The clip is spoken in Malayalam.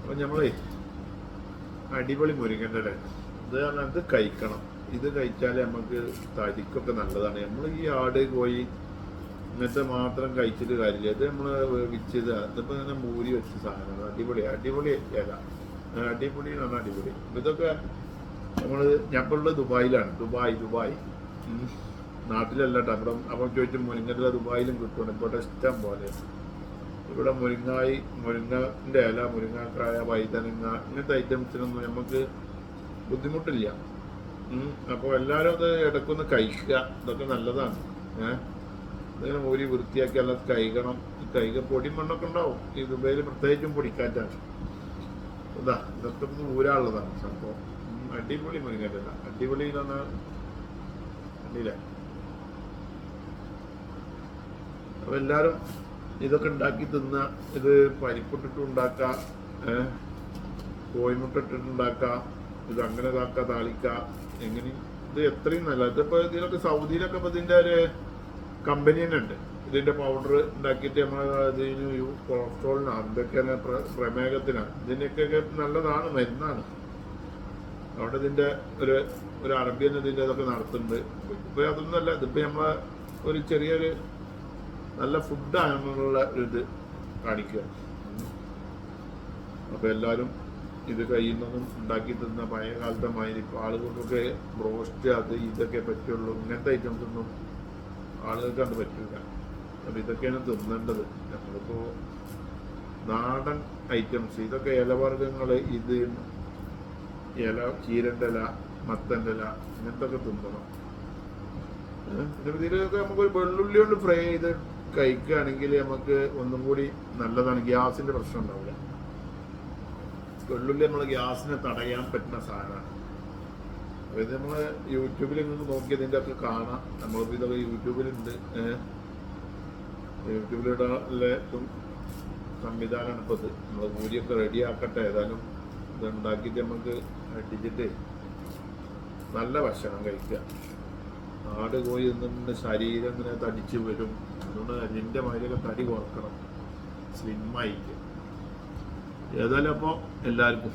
അപ്പൊ നമ്മളേ അടിപൊളി മുരിങ്ങന്റെ ഇത് പറഞ്ഞാൽ ഇത് കഴിക്കണം. ഇത് കഴിച്ചാലേ നമുക്ക് തടിക്കൊക്കെ നല്ലതാണ്. നമ്മൾ ഈ ആട് കോഴി ഇങ്ങനത്തെ മാത്രം കഴിച്ചിട്ട് കാര്യമില്ല. ഇത് നമ്മൾ വേവിച്ചത് അതിപ്പോൾ ഇങ്ങനെ മൂരി വെച്ച സാധനമാണ് അടിപൊളി അടിപൊളി ഇല. അടിപൊളി എന്ന് പറഞ്ഞാൽ അടിപൊളി. ഇതൊക്കെ നമ്മൾ ഞങ്ങളുള്ള ദുബായിലാണ്. Dubai Dubai. നാട്ടിലല്ല കേട്ടോ അവിടെ അപ്പം ചോദിച്ചു മുരിങ്ങന്റെ ദുബായിലും കിട്ടുകയാണ് ഇപ്പോൾ ഇഷ്ടം പോലെ. ഇവിടെ മുരിങ്ങായി മുരിങ്ങന്റെ ഇല മുരിങ്ങാക്കായ വൈതനങ്ങ ഇങ്ങനത്തെ ഐറ്റംസിനൊന്നും നമുക്ക് ബുദ്ധിമുട്ടില്ല. അപ്പോൾ എല്ലാവരും അത് ഇടയ്ക്കൊന്ന് കഴിക്കുക. ഇതൊക്കെ നല്ലതാണ്. ഏഹ് ഇങ്ങനെ മൂരി വൃത്തിയാക്കി അല്ല കഴുകണം. കൈക പൊടി മണ്ണൊക്കെ ഉണ്ടാവും. ഈ ദുബൈയിൽ പ്രത്യേകിച്ചും പൊടിക്കാറ്റാണ്. ഇതാ ഇതൊക്കെ ഒന്ന് ഊരാനുള്ളതാണ് സംഭവം. അടിപൊളി മുരിങ്ങല്ല അടിപൊളി എന്ന് പറഞ്ഞാൽ കണ്ടില്ലേ? അപ്പൊ എല്ലാരും ഇതൊക്കെ ഉണ്ടാക്കി തിന്ന ഇത് പരിപ്പിട്ടിട്ട് ഉണ്ടാക്കാം കോഴിമുട്ട ഇട്ടിട്ട് ഇത് അങ്ങനെ ഇതാക്കാം താളിക്കാം എങ്ങനെ? ഇത് എത്രയും നല്ല ഇതിപ്പോ ഇതിലൊക്കെ സൗദിയിലൊക്കെ ഇപ്പൊ ഇതിന്റെ ഒരു കമ്പനി തന്നെ ഉണ്ട്. ഇതിന്റെ പൗഡർ ഉണ്ടാക്കിയിട്ട് നമ്മൾ ഇതിന് കൊളസ്ട്രോളിനാണ് പ്ര- പ്രമേഹത്തിനാണ്. ഇതിനൊക്കെ നല്ലതാണ് മരുന്നാണ്. അവിടെ ഇതിന്റെ ഒരു ഒരു അറബിയൻ ഇതിന്റെ ഇതൊക്കെ നടത്തുന്നുണ്ട്. ഇപ്പൊ അതൊന്നുമല്ല ഇതിപ്പോ നമ്മളെ ഒരു ചെറിയൊരു നല്ല ഫുഡാണെന്നുള്ള ഒരു ഇത് കാണിക്കുക. അപ്പൊ എല്ലാരും ഇത് കഴിയുന്നതും ഉണ്ടാക്കി തിന്ന പഴയ കാലത്തെ മാതിരി ഇപ്പൊ ആളുകൾക്കൊക്കെ ബ്രോസ്റ്റ് അത് ഇതൊക്കെ പറ്റുള്ളൂ. ഇങ്ങനത്തെ ഐറ്റംസ് ഒന്നും ആളുകൾക്ക് അത് പറ്റില്ല അപ്പൊ ഇതൊക്കെയാണ് തിന്നേണ്ടത്. നമ്മളിപ്പോ നാടൻ ഐറ്റംസ് ഇതൊക്കെ ഇലവർഗങ്ങൾ ഇത് ഇല ചീരന്റെ ഇല മത്തന്റെ ഇല ഇങ്ങനത്തെ ഒക്കെ തിന്നണം ഇതിലൊക്കെ നമുക്ക് വെള്ളുള്ളി കൊണ്ട് ഫ്രൈ ചെയ്ത് കഴിക്കുകയാണെങ്കിൽ നമുക്ക് ഒന്നും കൂടി നല്ലതാണ് ഗ്യാസിന്റെ പ്രശ്നം ഉണ്ടാവില്ല. വെള്ളുള്ളി നമ്മൾ ഗ്യാസിനെ തടയാൻ പറ്റുന്ന സാധനമാണ്. അതായത് ഇത് നമ്മൾ യൂട്യൂബിൽ നിന്ന് നോക്കി ഇതിന്റെ ഒക്കെ കാണാം. നമ്മൾ ഇതൊക്കെ യൂട്യൂബിലുണ്ട്. യൂട്യൂബിലിടെ സംവിധാനമാണ് ഇപ്പൊ ഇത് നമ്മൾ കൂലിയൊക്കെ റെഡി ആക്കട്ടെ ഏതായാലും ഇത് ഉണ്ടാക്കിയിട്ട് നമുക്ക് അടിച്ചിട്ട് നല്ല ഭക്ഷണം കഴിക്കുക. ആട് കോഴി നിന്നിട്ട് ശരീരം ഇങ്ങനെ തടിച്ച് വരും. അതുകൊണ്ട് നിന്റെ മാതിരിയൊക്കെ തടി കുറക്കണം. സ്ലിമ്മായിരിക്കും ഏതായാലും അപ്പോൾ എല്ലാവർക്കും